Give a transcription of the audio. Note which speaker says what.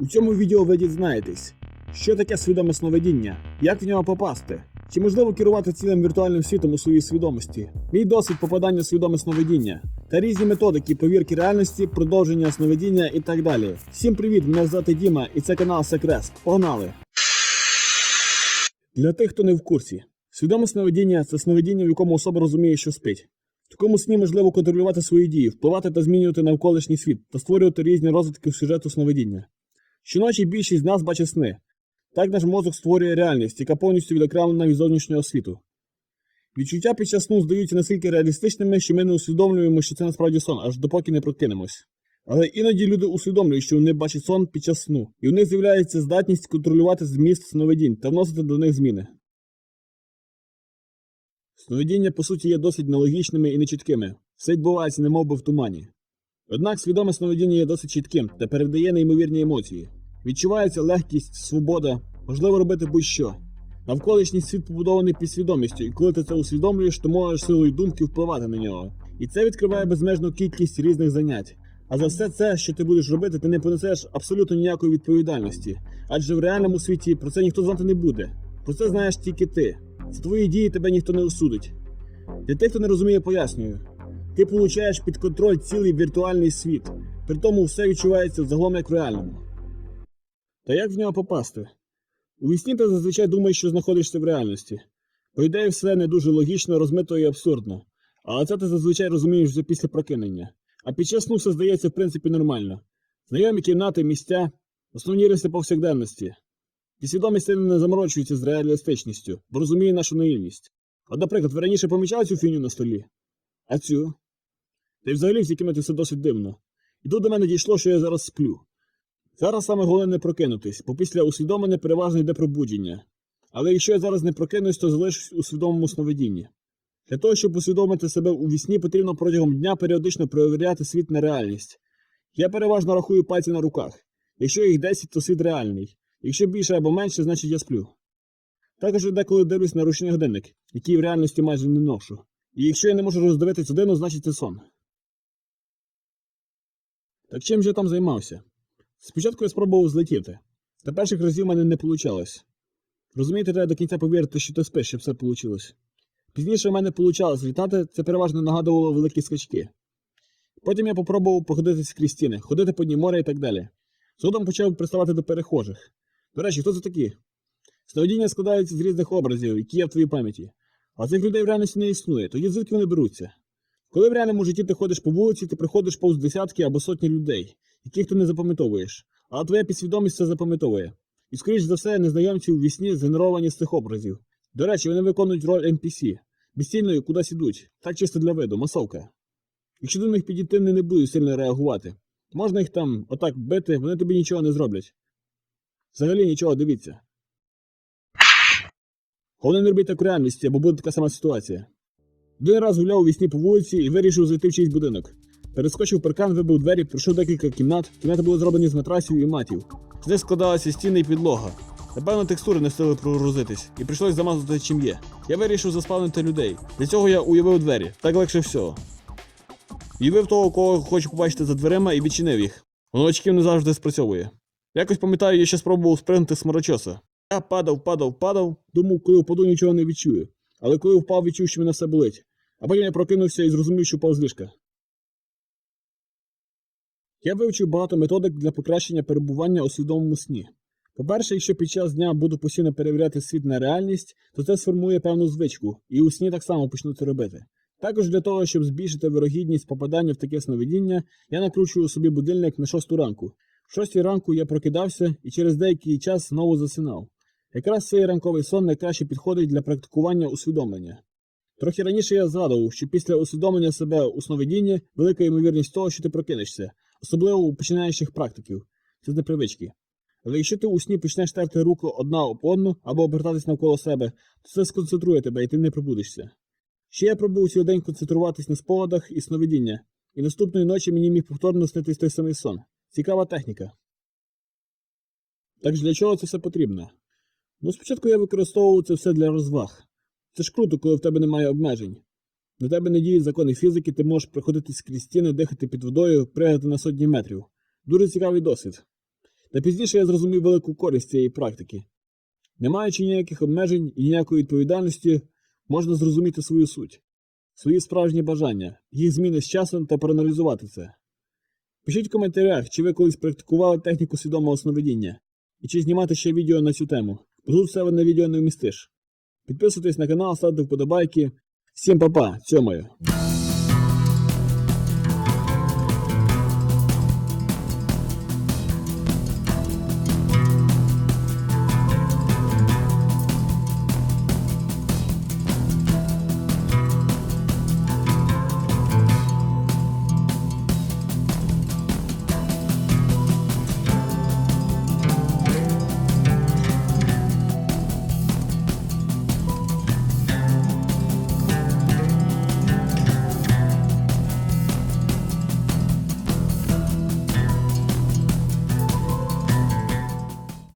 Speaker 1: У цьому відео ви дізнаєтесь, що таке свідоме сновидіння, як в нього попасти, чи можливо керувати цілим віртуальним світом у своїй свідомості, мій досвід попадання в свідоме сновидіння та різні методики повірки реальності, продовження сновидіння і так далі. Всім привіт! Мене звати Діма і це канал Секресп. Погнали! Для тих, хто не в курсі, свідоме сновидіння це сновидіння, в якому особа розуміє, що спить. В такому сні можливо контролювати свої дії, впливати та змінювати навколишній світ та створювати різні розвитки сюжету сновидіння. Щоночі більшість з нас бачить сни. Так наш мозок створює реальність, яка повністю відокремлена від зовнішнього світу. Відчуття під час сну здаються настільки реалістичними, що ми не усвідомлюємо, що це насправді сон, аж допоки не прокинемось. Але іноді люди усвідомлюють, що вони бачать сон під час сну, і у них з'являється здатність контролювати зміст сновидінь та вносити до них зміни. Сновидіння, по суті, є досить нелогічними і нечіткими. Все відбувається немов би в тумані. Однак свідоме сновидіння є досить чітким та передає неймовірні емоції. Відчувається легкість, свобода, можливо робити будь-що. Навколишній світ побудований під свідомістю, і коли ти це усвідомлюєш, то можеш силою думки впливати на нього. І це відкриває безмежну кількість різних занять. А за все це, що ти будеш робити, ти не понесеш абсолютно ніякої відповідальності. Адже в реальному світі про це ніхто знати не буде. Про це знаєш тільки ти. За твої дії тебе ніхто не осудить. Для тих, хто не розуміє, пояснюю. Ти получаєш під контроль цілий віртуальний світ, при тому все відчувається загалом як в реальному. Та як в нього попасти? У вісні ти зазвичай думаєш, що знаходишся в реальності. По ідеї, все не дуже логічно, розмито і абсурдно. Але це ти зазвичай розумієш вже після прокинення. А під час сну все здається в принципі нормально. Знайомі кімнати, місця, основні риси повсякденності. Підсвідомість сильно не заморочується з реалістичністю, бо розуміє нашу наївність. От, наприклад, ви раніше помічали цю фіню на столі? А цю? Та й взагалі в цій кімнаті все досить дивно. І тут до мене дійшло, що я зараз сплю. Зараз саме головне не прокинутись, бо після усвідомлення переважно йде пробудження. Але якщо я зараз не прокинусь, то залишусь у свідомому сновидінні. Для того, щоб усвідомити себе у вісні, потрібно протягом дня періодично перевіряти світ на реальність. Я переважно рахую пальці на руках. Якщо їх 10, то світ реальний. Якщо більше або менше, значить я сплю. Також я деколи дивлюсь на ручний годинник, який в реальності майже не ношу. І якщо я не можу роздивитись годину, значить це сон. Так чим же я там займався? Спочатку я спробував злетіти. Та перших разів в мене не вийшло. Розумієте, треба до кінця повірити, що ти спиш, щоб все вийшло. Пізніше в мене вийшло злітати, це переважно нагадувало великі скачки. Потім я попробував походити крізь стіни, ходити по дні моря і так далі. Згодом почав приставати до перехожих. До речі, хто це такі? Сновидіння складаються з різних образів, які є в твоїй пам'яті. А цих людей в реальності не існує, тоді звідки вони беруться? Коли в реальному житті ти ходиш по вулиці, ти приходиш повз десятки або сотні людей, яких ти не запам'ятовуєш, а твоя підсвідомість це запам'ятовує. І, скоріш за все, незнайомці у вісні згенеровані з цих образів. До речі, вони виконують роль NPC. Безцільно кудись ідуть, так чисто для виду, масовка. Якщо до них підійти, вони не будуть сильно реагувати. Можна їх там отак бити, вони тобі нічого не зроблять. Взагалі нічого, дивіться. Головне не робіть так у реальності, бо буде така сама ситуація. Один раз гуляв у вісні по вулиці і вирішив зайти в чийсь будинок. Перескочив паркан, вибив двері, пройшов декілька кімнат. Кімнати були зроблені з матрасів і матів. З них складалися стіни і підлога. Напевно, текстури не встигли прогрузитись, і прийшлось замазати чим є. Я вирішив заспавнити людей. Для цього я уявив двері, так легше всього. Уявив того, кого хочу побачити за дверима, і відчинив їх. Воно очків не завжди спрацьовує. Якось пам'ятаю, я ще спробував спринти з хмарочоса. Я падав, падав, падав, думав, коли впаду, нічого не відчую. Але коли впав, відчув, що мене все болить. А потім я прокинувся і зрозумів, що впав з ліжка. Я вивчив багато методик для покращення перебування у свідомому сні. По-перше, якщо під час дня буду постійно перевіряти світ на реальність, то це сформує певну звичку, і у сні так само почну це робити. Також для того, щоб збільшити вирогідність попадання в таке сновидіння, я накручую собі будильник на 6 ранку. В 6 ранку я прокидався і через деякий час знову засинав. Якраз цей ранковий сон найкраще підходить для практикування усвідомлення. Трохи раніше я згадував, що після усвідомлення себе у сновидінні велика ймовірність того, що ти прокинешся, особливо у починаючих практиків. Це з непривички. Але якщо ти у сні почнеш терти руку одна об одну або обертатись навколо себе, то це сконцентрує тебе і ти не пробудешся. Ще я пробув цілий день концентруватись на спогадах і сновидіння, і наступної ночі мені міг повторно снитись той самий сон. Цікава техніка. Так для чого це все потрібно? Ну, спочатку я використовував це все для розваг. Це ж круто, коли в тебе немає обмежень. На тебе не діють закони фізики, ти можеш проходити скрізь стіни, дихати під водою, пригати на сотні метрів. Дуже цікавий досвід. Та пізніше я зрозумів велику користь цієї практики. Не маючи ніяких обмежень і ніякої відповідальності, можна зрозуміти свою суть, свої справжні бажання, їх зміни з часом та проаналізувати це. Пишіть в коментарях, чи ви колись практикували техніку свідомого сновидіння, і чи знімати ще відео на цю тему. Тут все на відео не вмістиш. Підписуйтесь на канал, ставте вподобайки. Всім па-па, цьомаю.